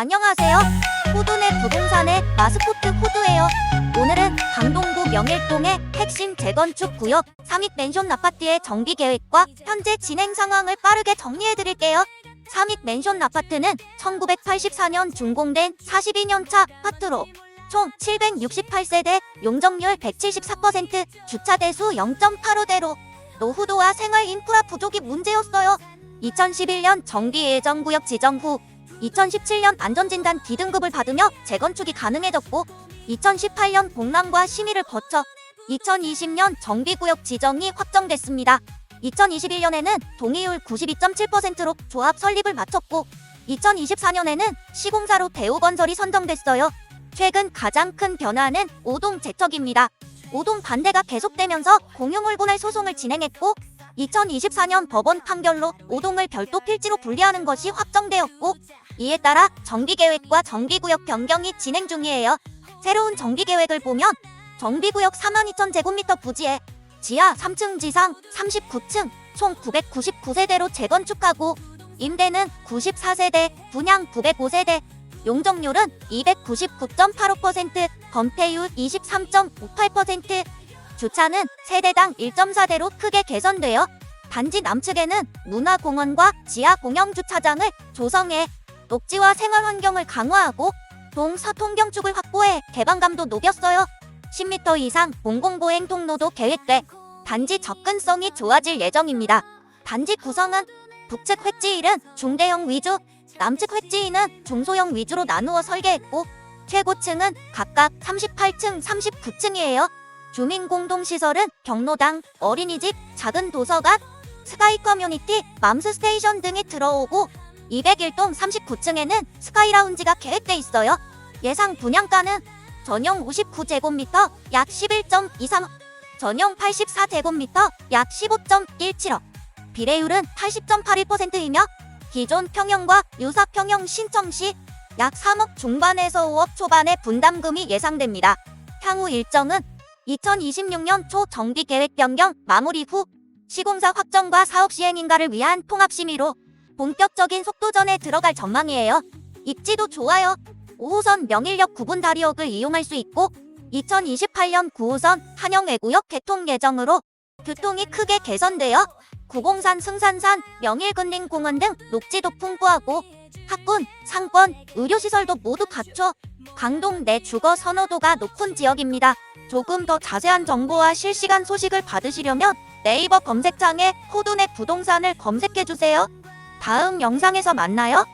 안녕하세요. 호두네 부동산의 마스코트 호두예요. 오늘은 강동구 명일동의 핵심 재건축 구역 삼익 맨션 아파트의 정비 계획과 현재 진행 상황을 빠르게 정리해 드릴게요. 삼익 맨션 아파트는 1984년 준공된 42년차 아파트로 총 768세대, 용적률 174%, 주차 대수 0.85대로 노후도와 생활 인프라 부족이 문제였어요. 2011년 정비 예정 구역 지정 후 2017년 안전진단 D등급을 받으며 재건축이 가능해졌고 2018년 공람과 심의를 거쳐 2020년 정비구역 지정이 확정됐습니다. 2021년에는 동의율 92.7%로 조합 설립을 마쳤고 2024년에는 시공사로 대우건설이 선정됐어요. 최근 가장 큰 변화는 오동 제척입니다. 오동 반대가 계속되면서 공용홀분할 소송을 진행했고 2024년 법원 판결로 오동을 별도 필지로 분리하는 것이 확정되었고 이에 따라 정비계획과 정비구역 변경이 진행 중이에요. 새로운 정비계획을 보면 정비구역 42,000제곱미터 부지에 지하 3층 지상 39층 총 999세대로 재건축하고 임대는 94세대, 분양 905세대, 용적률은 299.85%, 건폐율 23.58%, 주차는 세대당 1.4대로 크게 개선되어 단지 남측에는 문화공원과 지하 공영 주차장을 조성해 녹지와 생활 환경을 강화하고 동서통경 축을 확보해 개방감도 녹였어요. 10m 이상 공공보행 통로도 계획돼 단지 접근성이 좋아질 예정입니다. 단지 구성은 북측 횟지일은 중대형 위주, 남측 횟지인은 중소형 위주로 나누어 설계했고 최고층은 각각 38층, 39층이에요. 주민 공동시설은 경로당, 어린이집, 작은 도서관, 스카이 커뮤니티, 맘스 스테이션 등이 들어오고 201동 39층에는 스카이 라운지가 계획돼 있어요. 예상 분양가는 전용 59제곱미터 약 11.23억, 전용 84제곱미터 약 15.17억, 비례율은 80.81%이며 기존 평형과 유사 평형 신청 시 약 3억 중반에서 5억 초반의 분담금이 예상됩니다. 향후 일정은 2026년 초 정비 계획 변경 마무리 후 시공사 확정과 사업 시행 인가를 위한 통합 심의로 본격적인 속도전에 들어갈 전망이에요. 입지도 좋아요. 5호선 명일역 9분 다리역을 이용할 수 있고 2028년 9호선 한영외구역 개통 예정으로 교통이 크게 개선되어 구공산 승산산 명일근린공원 등 녹지도 풍부하고 학군, 상권, 의료시설도 모두 갖춰 강동 내 주거 선호도가 높은 지역입니다. 조금 더 자세한 정보와 실시간 소식을 받으시려면 네이버 검색창에 호두넷 부동산을 검색해주세요. 다음 영상에서 만나요.